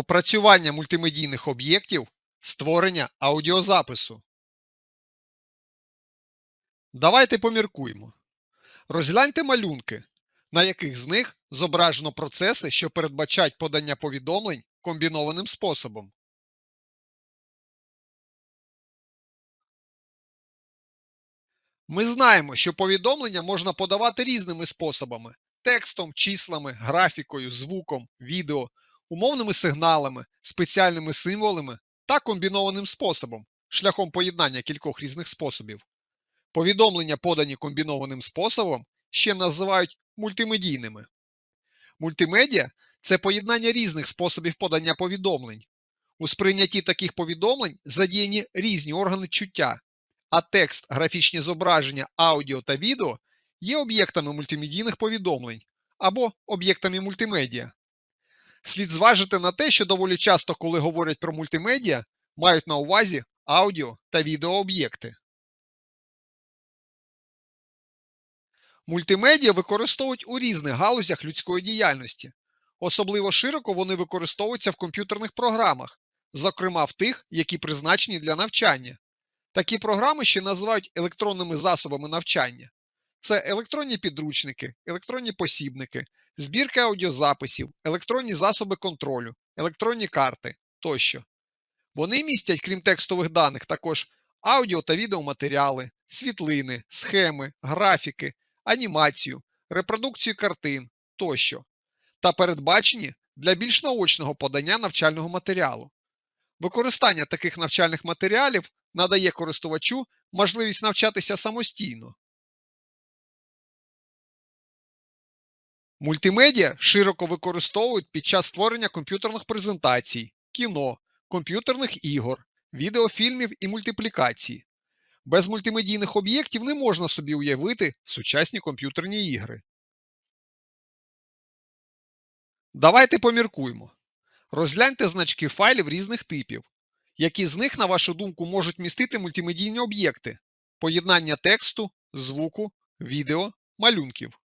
Опрацювання мультимедійних об'єктів, створення аудіозапису. Давайте поміркуємо. Розгляньте малюнки, на яких з них зображено процеси, що передбачають подання повідомлень комбінованим способом. Ми знаємо, що повідомлення можна подавати різними способами: текстом, числами, графікою, звуком, відео, умовними сигналами, спеціальними символами та комбінованим способом, шляхом поєднання кількох різних способів. Повідомлення, подані комбінованим способом, ще називають мультимедійними. Мультимедіа це поєднання різних способів подання повідомлень. У сприйнятті таких повідомлень задіяні різні органи чуття, а текст, графічні зображення, аудіо та відео є об'єктами мультимедійних повідомлень або об'єктами мультимедіа. Слід зважити на те, що доволі часто, коли говорять про мультимедіа, мають на увазі аудіо та відеооб'єкти. Мультимедіа використовують у різних галузях людської діяльності. Особливо широко вони використовуються в комп'ютерних програмах, зокрема в тих, які призначені для навчання. Такі програми ще називають електронними засобами навчання. Це електронні підручники, електронні посібники, збірки аудіозаписів, електронні засоби контролю, електронні карти тощо. Вони містять, крім текстових даних, також аудіо та відеоматеріали, світлини, схеми, графіки, анімацію, репродукцію картин тощо, та передбачені для більш наочного подання навчального матеріалу. Використання таких навчальних матеріалів надає користувачу можливість навчатися самостійно. Мультимедіа широко використовують під час створення комп'ютерних презентацій, кіно, комп'ютерних ігор, відеофільмів і мультиплікацій. Без мультимедійних об'єктів не можна собі уявити сучасні комп'ютерні ігри. Давайте поміркуємо. Розгляньте значки файлів різних типів. Які з них, на вашу думку, можуть містити мультимедійні об'єкти, поєднання тексту, звуку, відео, малюнків.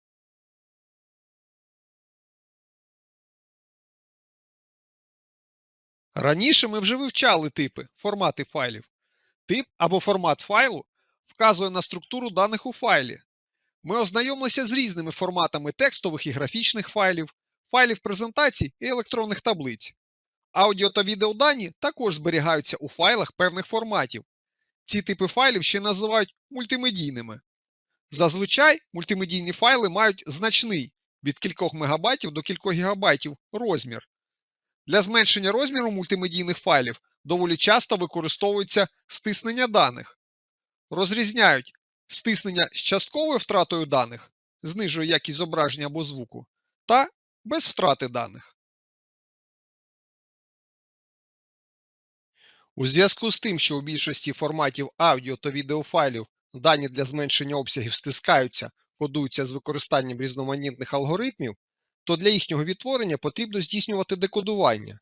Раніше ми вже вивчали типи, формати файлів. Тип або формат файлу вказує на структуру даних у файлі. Ми ознайомилися з різними форматами текстових і графічних файлів, файлів презентацій і електронних таблиць. Аудіо та відеодані також зберігаються у файлах певних форматів. Ці типи файлів ще називають мультимедійними. Зазвичай мультимедійні файли мають значний від кількох мегабайтів до кількох гігабайтів розмір. Для зменшення розміру мультимедійних файлів доволі часто використовується стиснення даних. Розрізняють стиснення з частковою втратою даних, знижує якість зображення або звуку, та без втрати даних. У зв'язку з тим, що у більшості форматів аудіо та відеофайлів дані для зменшення обсягів стискаються, кодуються з використанням різноманітних алгоритмів, то для їхнього відтворення потрібно здійснювати декодування.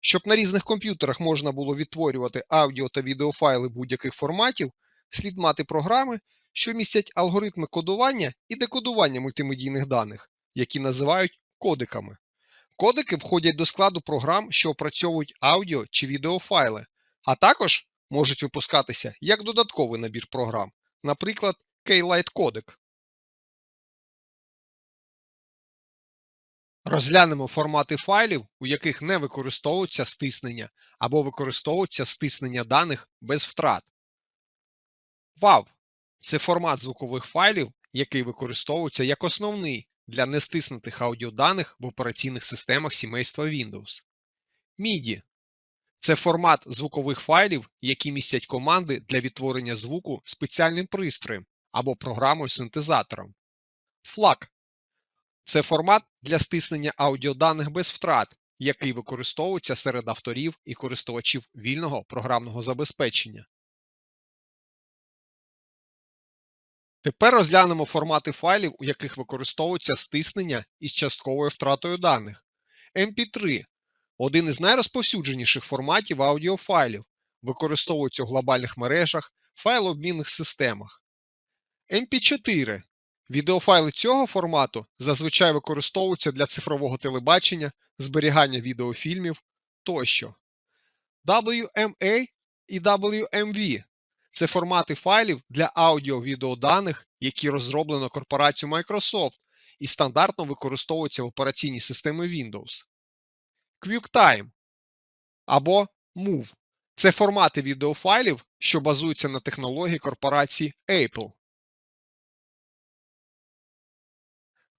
Щоб на різних комп'ютерах можна було відтворювати аудіо та відеофайли будь-яких форматів, слід мати програми, що містять алгоритми кодування і декодування мультимедійних даних, які називають кодиками. Кодики входять до складу програм, що опрацьовують аудіо чи відеофайли, а також можуть випускатися як додатковий набір програм, наприклад, K-Lite Codec. Розглянемо формати файлів, у яких не використовується стиснення або використовується стиснення даних без втрат. WAV – це формат звукових файлів, який використовується як основний для нестиснутих аудіоданих в операційних системах сімейства Windows. MIDI – це формат звукових файлів, які містять команди для відтворення звуку спеціальним пристроєм або програмою-синтезатором. FLAC це формат для стиснення аудіоданих без втрат, який використовується серед авторів і користувачів вільного програмного забезпечення. Тепер розглянемо формати файлів, у яких використовується стиснення із частковою втратою даних. MP3 один із найрозповсюдженіших форматів аудіофайлів, використовується у глобальних мережах, файлообмінних системах. MP4 Відеофайли цього формату зазвичай використовуються для цифрового телебачення, зберігання відеофільмів тощо. WMA і WMV це формати файлів для аудіо-відеоданих, які розроблено корпорацією Microsoft і стандартно використовуються в операційній системі Windows. QuickTime або MOV це формати відеофайлів, що базуються на технології корпорації Apple.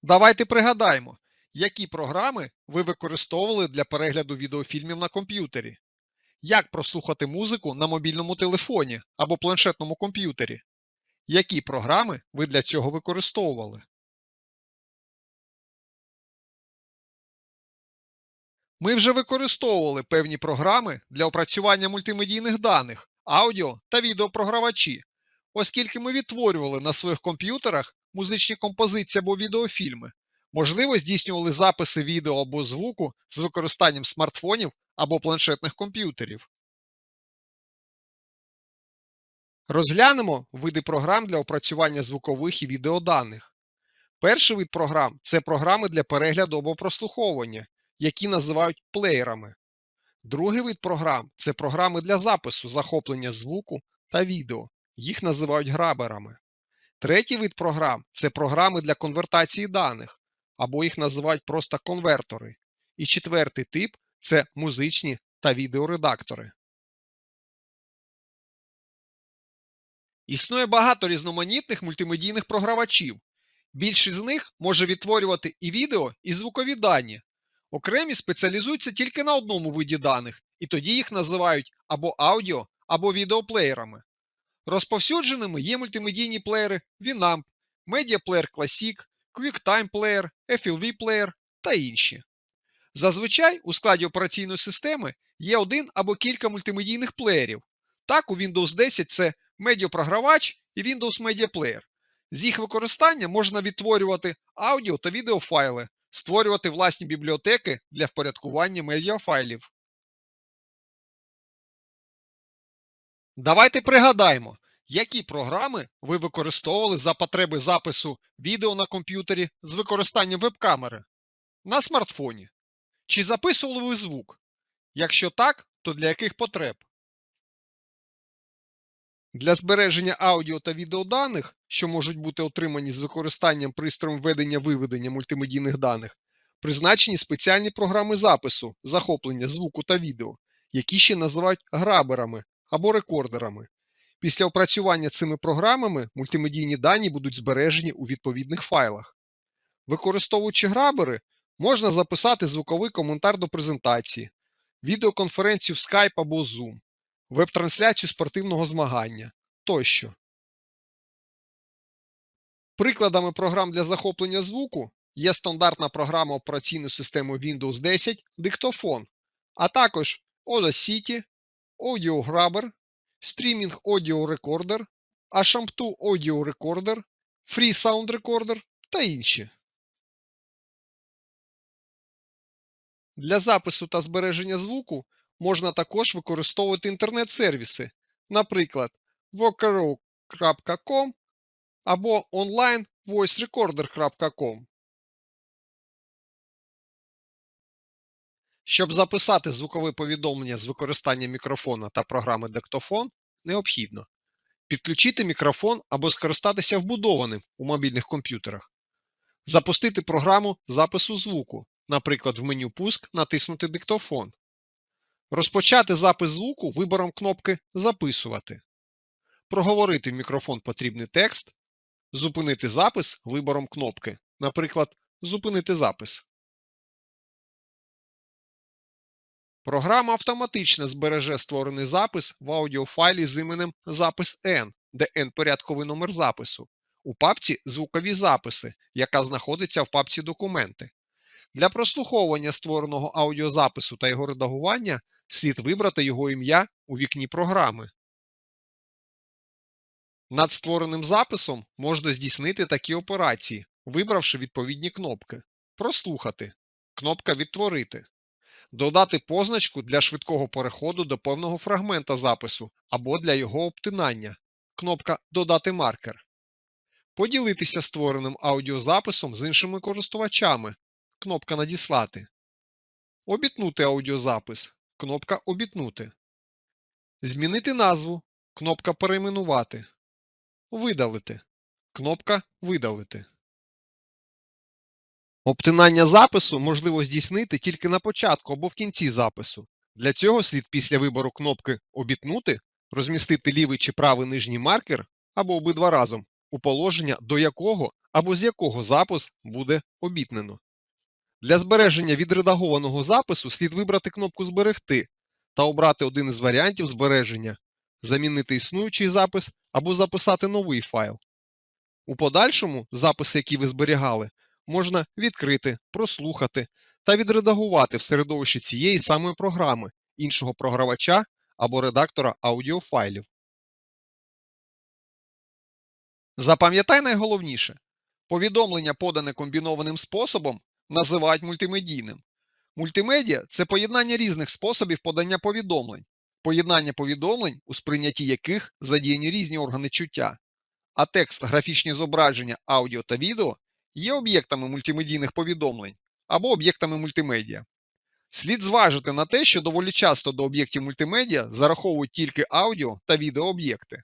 Давайте пригадаємо, які програми ви використовували для перегляду відеофільмів на комп'ютері. Як прослухати музику на мобільному телефоні або планшетному комп'ютері? Які програми ви для цього використовували? Ми вже використовували певні програми для опрацювання мультимедійних даних, аудіо та відеопрогравачі, оскільки ми відтворювали на своїх комп'ютерах музичні композиції або відеофільми, можливо, здійснювали записи відео або звуку з використанням смартфонів або планшетних комп'ютерів. Розглянемо види програм для опрацювання звукових і відеоданих. Перший вид програм це програми для перегляду або прослуховування, які називають плеєрами. Другий вид програм це програми для запису захоплення звуку та відео, їх називають граберами. Третій вид програм це програми для конвертації даних, або їх називають просто конвертори. І четвертий тип це музичні та відеоредактори. Існує багато різноманітних мультимедійних програвачів. Більшість з них може відтворювати і відео, і звукові дані. Окремі спеціалізуються тільки на одному виді даних, і тоді їх називають або аудіо, або відеоплеєрами. Розповсюдженими є мультимедійні плеєри Winamp, Media Player Classic, QuickTime Player, FLV Player та інші. Зазвичай у складі операційної системи є один або кілька мультимедійних плеєрів. Так, у Windows 10 це медіапрогравач і Windows Media Player. З їх використання можна відтворювати аудіо та відеофайли, створювати власні бібліотеки для впорядкування медіафайлів. Давайте пригадаємо, які програми ви використовували за потреби запису відео на комп'ютері з використанням веб-камери на смартфоні. Чи записували ви звук? Якщо так, то для яких потреб? Для збереження аудіо та відеоданих, що можуть бути отримані з використанням пристроєм введення-виведення мультимедійних даних, призначені спеціальні програми запису, захоплення звуку та відео, які ще називають граберами або рекордерами. Після опрацювання цими програмами мультимедійні дані будуть збережені у відповідних файлах. Використовуючи грабери, можна записати звуковий коментар до презентації, відеоконференцію в Skype або Zoom, веб-трансляцію спортивного змагання тощо. Прикладами програм для захоплення звуку є стандартна програма операційної системи Windows 10 Диктофон, а також Audacity, Audio Grabber, Streaming Audio Recorder, Asham2 Audio Recorder, Free Sound Recorder та інші. Для запису та збереження звуку можна також використовувати інтернет-сервіси, наприклад, vocaroo.com або online Щоб записати звукове повідомлення з використанням мікрофона та програми диктофон, необхідно підключити мікрофон або скористатися вбудованим у мобільних комп'ютерах, запустити програму запису звуку, наприклад, в меню Пуск натиснути диктофон, розпочати запис звуку вибором кнопки Записувати, проговорити в мікрофон потрібний текст, зупинити запис вибором кнопки, наприклад, Зупинити запис. Програма автоматично збереже створений запис в аудіофайлі з іменем Запис N, де N порядковий номер запису, у папці Звукові записи, яка знаходиться в папці Документи. Для прослуховування створеного аудіозапису та його редагування слід вибрати його ім'я у вікні програми. Над створеним записом можна здійснити такі операції, вибравши відповідні кнопки. Прослухати. Кнопка Відтворити додати позначку для швидкого переходу до певного фрагмента запису або для його обтинання. Кнопка Додати маркер. Поділитися створеним аудіозаписом з іншими користувачами. Кнопка Надіслати. Обітнути аудіозапис. кнопка Обітнути. Змінити назву кнопка Перейменувати. Видалити кнопка Видалити. Обтинання запису можливо здійснити тільки на початку або в кінці запису. Для цього слід після вибору кнопки Обітнути розмістити лівий чи правий нижній маркер або обидва разом у положення, до якого або з якого запис буде обітнено. Для збереження відредагованого запису слід вибрати кнопку Зберегти та обрати один із варіантів збереження, замінити існуючий запис або записати новий файл. У подальшому записи, які ви зберігали, можна відкрити, прослухати та відредагувати в середовищі цієї самої програми, іншого програвача або редактора аудіофайлів. Запам'ятай найголовніше. Повідомлення, подане комбінованим способом, називають мультимедійним. Мультимедіа це поєднання різних способів подання повідомлень, поєднання повідомлень, у сприйнятті яких задіяні різні органи чуття. А текст, графічні зображення, аудіо та відео є об'єктами мультимедійних повідомлень або об'єктами мультимедіа. Слід зважити на те, що доволі часто до об'єктів мультимедіа зараховують тільки аудіо та відеооб'єкти.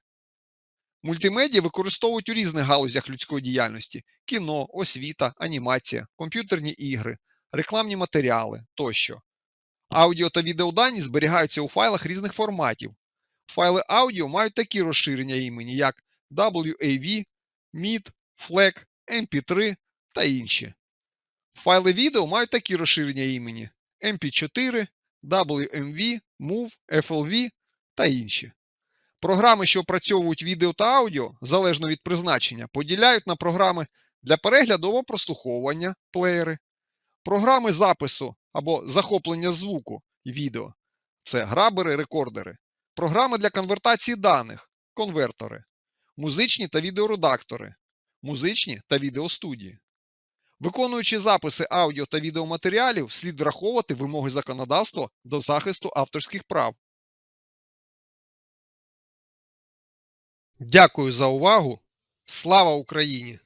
Мультимедіа використовують у різних галузях людської діяльності: кіно, освіта, анімація, комп'ютерні ігри, рекламні матеріали тощо. Аудіо та відеодані зберігаються у файлах різних форматів. Файли аудіо мають такі розширення імені, як WAV, MID, FLAC, MP3 та інші. Файли відео мають такі розширення імені MP4, WMV, MOV, FLV та інші. Програми, що опрацьовують відео та аудіо, залежно від призначення, поділяють на програми для перегляду або прослуховування плеєри, програми запису або захоплення звуку відео це грабери, рекордери, програми для конвертації даних конвертори, музичні та відеоредактори, музичні та відеостудії. Виконуючи записи аудіо та відеоматеріалів, слід враховувати вимоги законодавства до захисту авторських прав. Дякую за увагу. Слава Україні!